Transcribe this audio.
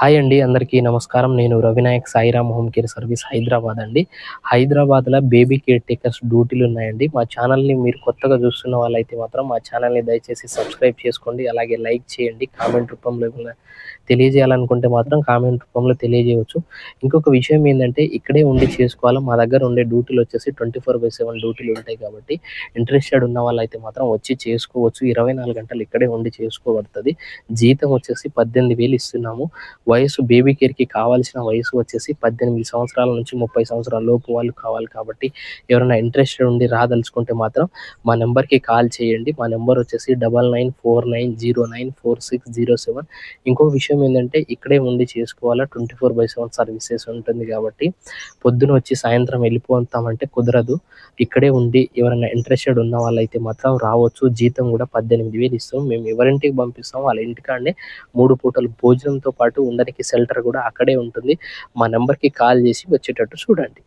Hi అండి అందరికీ నమస్కారం. నేను Ravi Nayak Sairam home care service Hyderabad అండి. హైదరాబాద్లో బేబీ కేర్ టేకర్స్ డ్యూటీలు ఉన్నాయండి. మా ఛానల్ని మీరు కొత్తగా చూస్తున్న వాళ్ళైతే మాత్రం మా ఛానల్ని దయచేసి సబ్స్క్రైబ్ చేసుకోండి. అలాగే లైక్ చేయండి. కామెంట్ రూపంలో తెలియజేయాలనుకుంటే మాత్రం కామెంట్ రూపంలో తెలియజేయవచ్చు. ఇంకొక విషయం ఏంటంటే ఇక్కడే ఉండి చేసుకోవాలి? మా దగ్గర ఉండే డ్యూటీలు వచ్చేసి ట్వంటీ ఫోర్ బై సెవెన్ డ్యూటీలు ఉంటాయి కాబట్టి ఇంట్రెస్టెడ్ ఉన్న వాళ్ళైతే మాత్రం వచ్చి చేసుకోవచ్చు. ఇరవై నాలుగు గంటలు ఇక్కడే ఉండి చేసుకోబడుతుంది. జీతం వచ్చేసి పద్దెనిమిది వేలు ఇస్తున్నాము. వయసు బేబీ కేర్కి కావాల్సిన వయసు వచ్చేసి పద్దెనిమిది సంవత్సరాల నుంచి ముప్పై సంవత్సరాల లోపు వాళ్ళు కావాలి కాబట్టి ఎవరైనా ఇంట్రెస్టెడ్ ఉండి రాదలుచుకుంటే మాత్రం మా నెంబర్కి కాల్ చేయండి. మా నెంబర్ వచ్చేసి double nine four nine zero nine four six zero seven ఇంకో విషయం ఏంటంటే ఇక్కడే ఉండి చేసుకోవాలా. Twenty four by seven services ఉంటుంది కాబట్టి పొద్దున వచ్చి సాయంత్రం వెళ్ళిపోతామంటే కుదరదు. ఇక్కడే ఉండి ఎవరైనా ఇంట్రెస్టెడ్ ఉన్న వాళ్ళైతే మాత్రం రావచ్చు. జీతం కూడా పద్దెనిమిది వేలు ఇస్తాం. మేము ఎవరింటికి పంపిస్తాం వాళ్ళ ఇంటికాడనే మూడు పూటలు భోజనంతో పాటు అందరికీ షెల్టర్ కూడా అక్కడే ఉంటుంది. మా నెంబర్కి కాల్ చేసి వచ్చేటట్టు చూడండి.